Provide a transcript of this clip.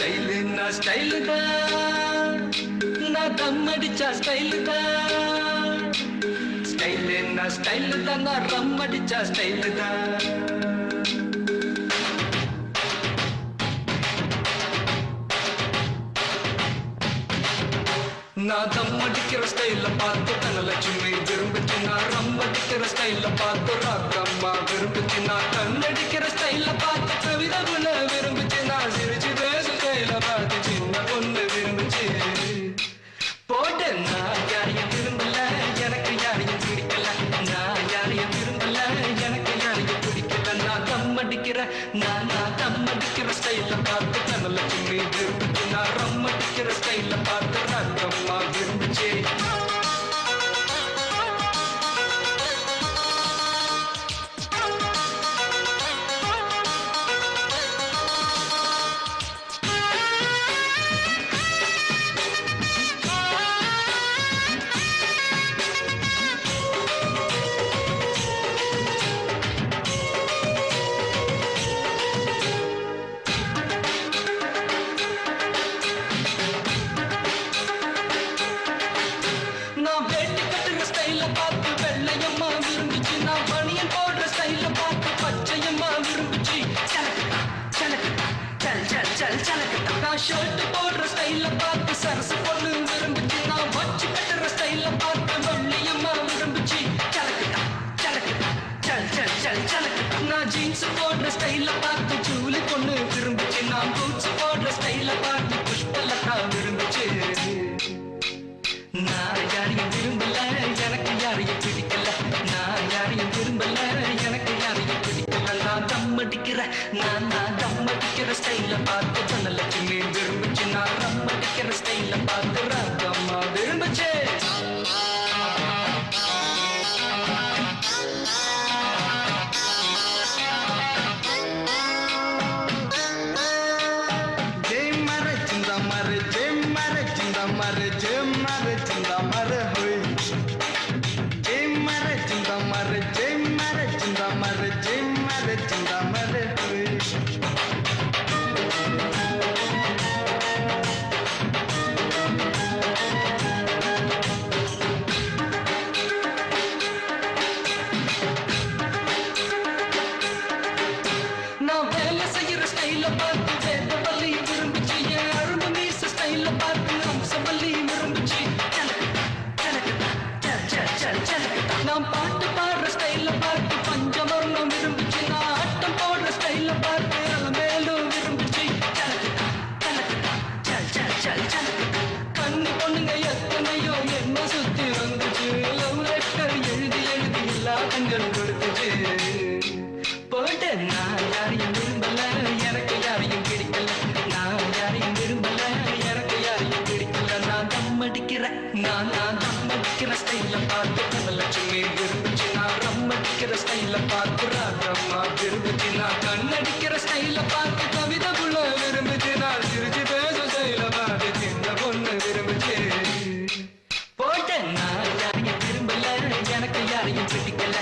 ஸ்டைலுன்னா style தான் நான் தம் அடிச்சா ஸ்டைலு தான் ஸ்டைலுன்னா ஸ்டைலு தான் நான் ரம் அடிச்சா ஸ்டைலு தான் நான் தம் அடிக்கிற ஸ்டைல பார்த்து தனலட்சுமி விரும்பிச்சு நான் ரம் அடிக்கிற ஸ்டைல பார்த்து ராக்கம்மா விரும்பிச்சு நான் கண்ணடிக்கிற ஸ்டைல பார்த்து கவிதகுல விரும்பிச்சு நான் சிரிச்சு பேசும் சின்ன பொண்ணு விரும்பிச்சு. போட்டு நான் யாரையும் விரும்பல எனக்கு யாரையும் பிடிக்கல. நான் யாரையும் விரும்பல எனக்கு யாரையும் பிடிக்கல. நான் தம் அடிக்கிற நான் நான் தம் அடிக்கிற ஸ்டைல பார்த்து தனலட்சுமி விரும்பிச்சு நான் ரம் அடிக்கிற ஸ்டைல பார்த்து ஷர்ட் போடுற ஸ்டைல பார்த்து சரசு பொண்ணு விரும்பிச்சு. நான் வச்சு கட்டுற ஸ்டைல பார்த்து வள்ளியம்மா விரும்பிச்சு. சலக்குதா சலக்குதா சல் சல் சல் சலக்குதா நான் ஜீன்ஸ் போடுற ஸ்டைல பார்த்து ஜூலி பொண்ணு விரும்பிச்சு. நான் பூட்ஸ் போடுற ஸ்டைல பார்த்து புஷ்பலதா விரும்பிச்சு. நான் யாரையும் விரும்பல எனக்கு யாரையும் பிடிக்கல. நான் யாரையும் விரும்பல எனக்கு யாரையும் பிடிக்கல. நான் தம்மடிக்கிற நான் நான் ஸ்டைல பார்த்து ஜன்னலட்சுமி விரும்பிச்சு நான் நம்ம அடிக்கிற ஸ்டைல பார்த்து ராக்கம்மா விரும்பிச்சு. மறு ஜெய் மறு சிந்தா மறு. நான் வேலை செய்யற ஸ்டைல பார்த்து வேத நான் நான் தம் ஸ்டைல பார்த்து கனலட்சுமி விரும்பிச்சு நான் ரம் அடிக்கிற ஸ்டைல பார்த்து ராதம்மா விரும்பிச்சு நான் கண்ணடிக்கிற ஸ்டைல பார்த்து கவிதை புள்ள விரும்பிச்சு நான் சிரிச்சு பேச ஸ்டைல பார்த்து சின்ன பொண்ணு விரும்பிச்சு. போட்டேன் நான் யாரையும் விரும்பல எனக்கு யாரையும் பிடிக்கல.